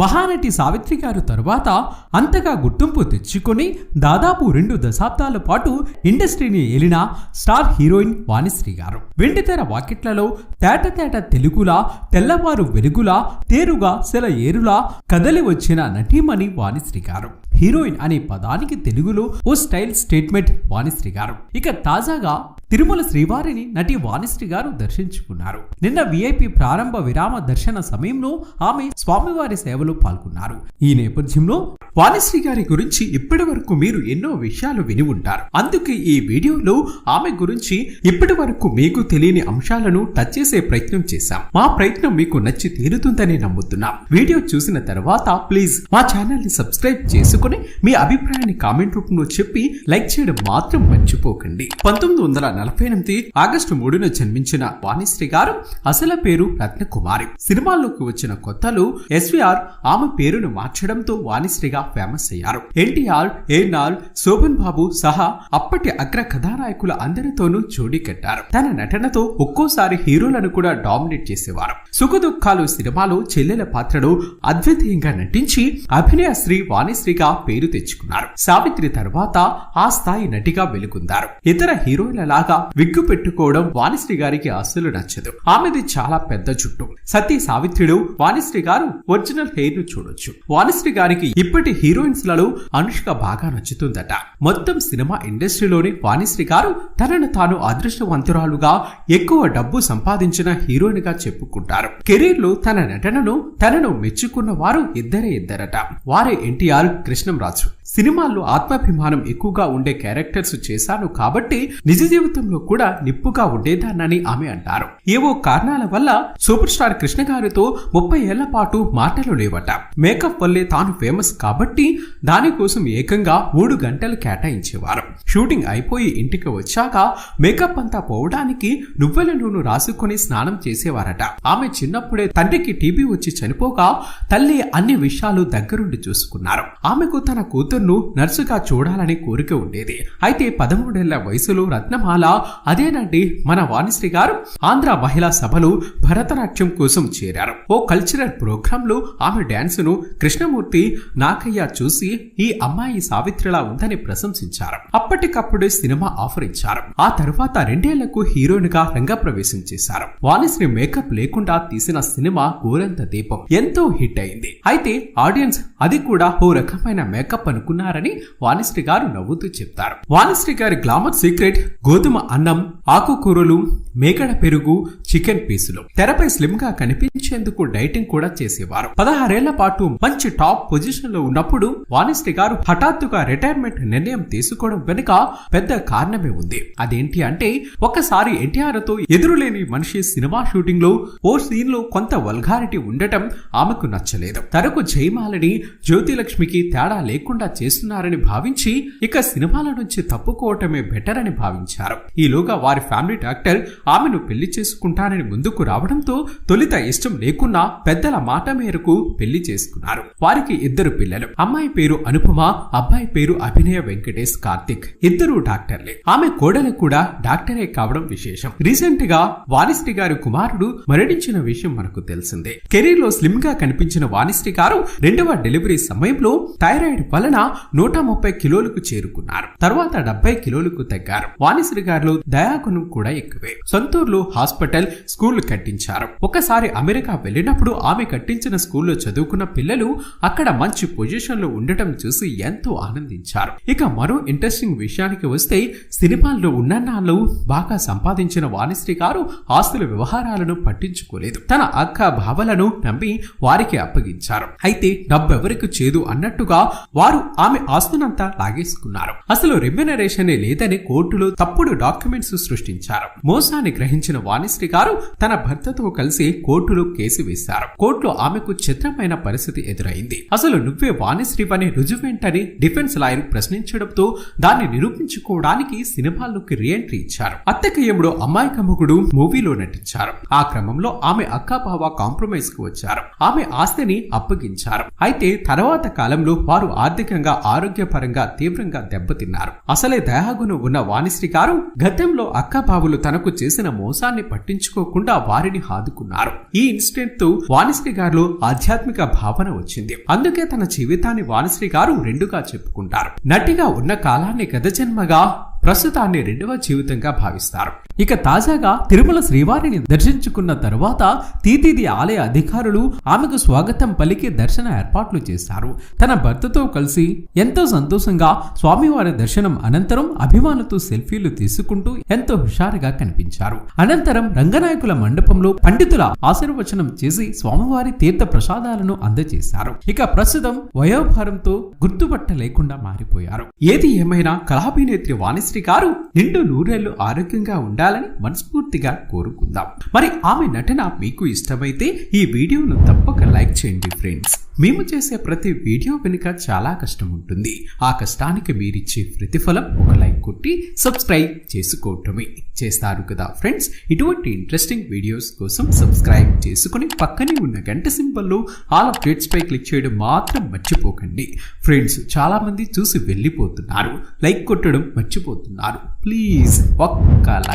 మహానటి సావిత్రి గారు తరువాత అంతగా గుర్తింపు తెచ్చుకొని దాదాపు రెండు దశాబ్దాల పాటు ఇండస్ట్రీని ఏలిన స్టార్ హీరోయిన్ వాణిశ్రీ గారు. వెండితెర వాకిట్లలో తేట తేట తెలుగులా తెల్లవారు వెలుగులా తేరుగా సెల ఏరులా కదలి వచ్చిన నటీమణి వాణిశ్రీ గారు. హీరోయిన్ అనే పదానికి తెలుగులో ఓ స్టైల్ స్టేట్మెంట్ వాణిశ్రీ గారు. ఇక తాజాగా తిరుమల శ్రీవారిని నటి వాణిశ్రీ గారు దర్శించుకున్నారు. నిన్న విఐపి ప్రారంభ విరామ దర్శన సమయంలో ఆమె స్వామివారి సేవలో పాల్గొన్నారు. ఈ నేపథ్యంలో వాణిశ్రీ గారి గురించి ఇప్పటి వరకు మీరు ఎన్నో విషయాలు విని ఉంటారు. అందుకే ఈ వీడియోలో ఆమె గురించి ఇప్పటి వరకు మీకు తెలియని అంశాలను టచ్ చేసే ప్రయత్నం చేశాం. మా ప్రయత్నం మీకు నచ్చి తీరుతుందని నమ్ముతున్నాం. వీడియో చూసిన తర్వాత ప్లీజ్ మా ఛానల్ని సబ్స్క్రైబ్ చేసుకుని మీ అభిప్రాయాన్ని కామెంట్ రూపంలో చెప్పి లైక్ చేయడం మాత్రం మర్చిపోకండి. పంతొమ్మిది వందల నలభై ఎనిమిది ఆగస్టు మూడున జన్మించిన వాణిశ్రీ గారు అసలు పేరు రత్నకుమారి. సినిమాల్లోకి వచ్చిన కొత్తలు ఎస్విఆర్ ఆమె పేరును మార్చడంతో వాణిశ్రీగా ఫేమస్ అయ్యారు. ఎన్టీఆర్ ఏనాల్ శోభన్ బాబు సహా అప్పటి అగ్ర కథానాయకుల అందరితోనూ జోడీ కట్టారు. తన నటనతో ఒక్కోసారి హీరోలను కూడా డామినేట్ చేసేవారు. సుఖదుఖాలు సినిమాలో చెల్లెల పాత్రలో అద్వితీయంగా నటించి అభినయ శ్రీ వాణిశ్రీగా పేరు తెచ్చుకున్నారు. సావిత్రి తర్వాత ఆ స్థాయి నటిగా వెలుగుందారు. ఇతర హీరోయిన్ల లాగా విగ్గు పెట్టుకోవడం వాణిశ్రీ గారికి అస్సలు నచ్చదు. ఆమెది చాలా పెద్ద జుట్టు. సతీ సావిత్రిలో వాణిశ్రీ గారు ఒరిజినల్ హెయిర్ను చూడొచ్చు. వాణిశ్రీ గారికి ఇప్పటి హీరోయిన్స్లలో అనుష్క బాగా నచ్చుతుందట. మొత్తం సినిమా ఇండస్ట్రీలోని వాణిశ్రీ గారు తనను తాను అదృష్టవంతురాలుగా ఎక్కువ డబ్బు సంపాదించిన హీరోయిన్గా చెప్పుకుంటారు. కెరీర్లో తన నటనను తనను మెచ్చుకున్న వారు ఇద్దరే ఇద్దరట. వారే ఎన్టీఆర్ ছিলাম রাজু సినిమాల్లో ఆత్మాభిమానం ఎక్కువగా ఉండే క్యారెక్టర్స్ చేశాను కాబట్టి నిజ జీవితంలో కూడా నిప్పుగా ఉండేదానని ఆమె అంటారు. ఏవో కారణాల వల్ల సూపర్ స్టార్ కృష్ణ గారితో ముప్పై ఏళ్ళ పాటు మాటలు లేవట. మేకప్ వల్లే తాను ఫేమస్ కాబట్టి దానికోసం ఏకంగా మూడు గంటలు కేటాయించేవారు. షూటింగ్ అయిపోయి ఇంటికి వచ్చాక మేకప్ అంతా పోవడానికి నువ్వెల నూనె రాసుకొని స్నానం చేసేవారట. ఆమె చిన్నప్పుడే తండ్రికి టీబీ వచ్చి చనిపోగా తల్లి అన్ని విషయాలు దగ్గరుండి చూసుకున్నారు. ఆమెకు తన కూతురు కూతుర్ను నర్సుగా చూడాలని కోరిక ఉండేది. అయితే పదమూడేళ్ళ వయసులో రత్నమాల అదేనండి మన వాణిశ్రీ గారు ఆంధ్ర మహిళా సభలో భరతనాట్యం కోసం చేరారు. ఓ కల్చరల్ ప్రోగ్రామ్లో ఆమె డాన్స్ను కృష్ణమూర్తి నాకయ్య చూసి ఈ అమ్మాయి సావిత్రిలా ఉందని ప్రశంసించారు. అప్పటికప్పుడే సినిమా ఆఫర్ ఇచ్చారు ఆ తర్వాత రెండేళ్ళకు హీరోయిన్గా రంగప్రవేశం చేశారు. వాణిశ్రీ మేకప్ లేకుండా తీసిన సినిమా గోరంత దీపం. ఎంతో హిట్ అయింది. అయితే ఆడియన్స్ అది కూడా ఓ రకమైన మేకప్ అనుకున్నారని వాణిశ్రీ గారు నవ్వుతూ చెప్తారు. వాణిశ్రీ గారి గ్లామర్ సీక్రెట్ గోధుమ అన్నం ఆకుకూరలు మేకడ పెరుగు చికెన్ పీసులు. తెరపై స్లిమ్గా కనిపించేందుకు డైటింగ్ కూడా చేసేవారు. పదహారేళ్ళ పాటు మంచి టాప్ పొజిషన్లో ఉన్నప్పుడు వాణిశ్రీ గారు హఠాత్తుగా రిటైర్మెంట్ నిర్ణయం తీసుకోవడం వెనుక పెద్ద కారణమే ఉంది. అదేంటి అంటే ఒకసారి ఎన్టీఆర్తో ఎదురులేని మనిషి సినిమా షూటింగ్లో ఓ సీన్లో కొంత వల్గారిటీ ఉండటం ఆమెకు నచ్చలేదు. తనకు జయమాలని జ్యోతిలక్ష్మికి తేడా లేకుండా చేస్తున్నారని భావించి ఇక సినిమాల నుంచి తప్పుకోవటమే బెటర్ అని భావించారు. ఈలోగా వారి ఫ్యామిలీ డాక్టర్ ఆమెను పెళ్ళి చేసుకుంటానని ముందుకు రావడంతో తొలిత ఇష్టం లేకున్నా పెద్దల మాట మేరకు పెళ్ళి చేసుకున్నారు. వారికి ఇద్దరు పిల్లలు అమ్మాయి పేరు అనుపమ అబ్బాయి పేరు అభినయ వెంకటేష్ కార్తిక్. ఇద్దరు డాక్టర్లే. ఆమె కోడలు కూడా డాక్టరే కావడం విశేషం. రీసెంట్గా వాణిశ్రీ గారి కుమారుడు మరణించిన విషయం మనకు తెలిసిందే. కెరీర్లో స్లిమ్గా కనిపించిన వాణిశ్రీ గారు రెండవ డెలివరీ సమయంలో థైరాయిడ్ వలన నూట ముప్పై కిలోలకు చేరుకున్నారు. తర్వాత డెబ్బై కిలోలకు తగ్గారు. వాణిశ్రీ గారిలో దయాగుణం కూడా ఎక్కువే. సొంతూరులో హాస్పిటల్ స్కూల్ కట్టించారు. ఒకసారి అమెరికా వెళ్ళినప్పుడు ఆమె కట్టించిన స్కూల్లో చదువుకున్న పిల్లలు అక్కడ మంచి పొజిషన్లో ఉండటం చూసి ఎంతో ఆనందించారు. ఇక మరో ఇంట్రెస్టింగ్ విషయానికి వస్తే సినిమాల్లో ఉన్నన్నాళ్ళు బాగా సంపాదించిన వాణిశ్రీ గారు ఆస్తుల వ్యవహారాలను పట్టించుకోలేదు. తన అక్క భావలను నమ్మి వారికి అప్పగించారు. అయితే డబ్బెవరికి చేదు అన్నట్టుగా వారు ఆమె ఆస్తునంతా లాగేసుకున్నారు. అసలు రెమ్యునరేషన్ లేదని కోర్టులో తప్పుడు డాక్యుమెంట్స్ సృష్టించారు. మోసాన్ని గ్రహించిన వాణిశ్రీ గారు తన భర్తతో కలిసి కోర్టులో కేసు వేశారు. కోర్టులో ఆమెకు చిత్రమైన పరిస్థితి ఎదురైంది. అసలు నువ్వే వాణిశ్రీ అని రుజువేంటని డిఫెన్స్ లాయర్ ప్రశ్నించడంతో దాన్ని నిరూపించుకోవడానికి సినిమాల్లోకి రీఎంట్రీ ఇచ్చారు. అత్తకయ్యముడు అమ్మాయికమ్మకుడు మూవీలో నటించారు. ఆ క్రమంలో ఆమె అక్కాబావ కాంప్రమైజ్కు వచ్చారు. ఆమె ఆస్తిని అప్పగించారు. అయితే తర్వాత కాలంలో వారు ఆర్థికంగా శారీరకంగా ఆరోగ్యపరంగా తీవ్రంగా దెబ్బతిన్నారు. అసలే దయాగుణం ఉన్న వాణిశ్రీ గారు గతంలో అక్కబావులు తనకు చేసిన మోసాన్ని పట్టించుకోకుండా వారిని ఆదుకున్నారు. ఈ ఇన్సిడెంట్తో వాణిశ్రీ గారిలో ఆధ్యాత్మిక భావన వచ్చింది. అందుకే తన జీవితాన్ని వాణిశ్రీ గారు రెండుగా చెప్పుకుంటారు. నటిగా ఉన్న కాలాన్ని గత జన్మగా ప్రస్తుతాన్ని రెండవ జీవితంగా భావిస్తారు. ఇక తాజాగా తిరుమల శ్రీవారిని దర్శించుకున్న తరువాత తీతిది ఆలయ అధికారులు ఆమెకు స్వాగతం పలికి దర్శన ఏర్పాట్లు చేశారు. తన భర్తతో కలిసి ఎంతో సంతోషంగా స్వామివారి దర్శనం అనంతరం అభిమానులతో సెల్ఫీలు తీసుకుంటూ ఎంతో హుషారుగా కనిపించారు. అనంతరం రంగనాయకుల మండపంలో పండితుల ఆశీర్వచనం చేసి స్వామివారి తీర్థ ప్రసాదాలను అందజేశారు. ఇక ప్రస్తుతం వయోభారంతో గుర్తుపట్ట లేకుండా మారిపోయారు. ఏది ఏమైనా కళాభినేత్రి వాణిశ్రీ గారు నిండు నూరేళ్ళు ఆరోగ్యంగా ఉండాలని మనస్ఫూర్తిగా కోరుకుందాం. మరి ఆమె నటన మీకు ఇష్టమైతే ఈ వీడియోను తప్పక లైక్ చేయండి ఫ్రెండ్స్. మేము చేసే ప్రతి వీడియో వెనుక చాలా కష్టం ఉంటుంది. ఆ కష్టానికి మీరిచ్చే ప్రతిఫలం ఒక లైక్ కొట్టి సబ్స్క్రైబ్ చేసుకోవటమే. చేస్తారు కదా ఫ్రెండ్స్. ఇటువంటి ఇంట్రెస్టింగ్ వీడియోస్ కోసం సబ్స్క్రైబ్ చేసుకుని పక్కనే ఉన్న గంట సింబల్లో ఆల్ అప్డేట్స్ పై క్లిక్ చేయడం మాత్రం మర్చిపోకండి. ఫ్రెండ్స్ చాలామంది చూసి వెళ్ళిపోతున్నారు. లైక్ కొట్టడం మర్చిపోతున్నారు. ప్లీజ్ ఒక్క లైక్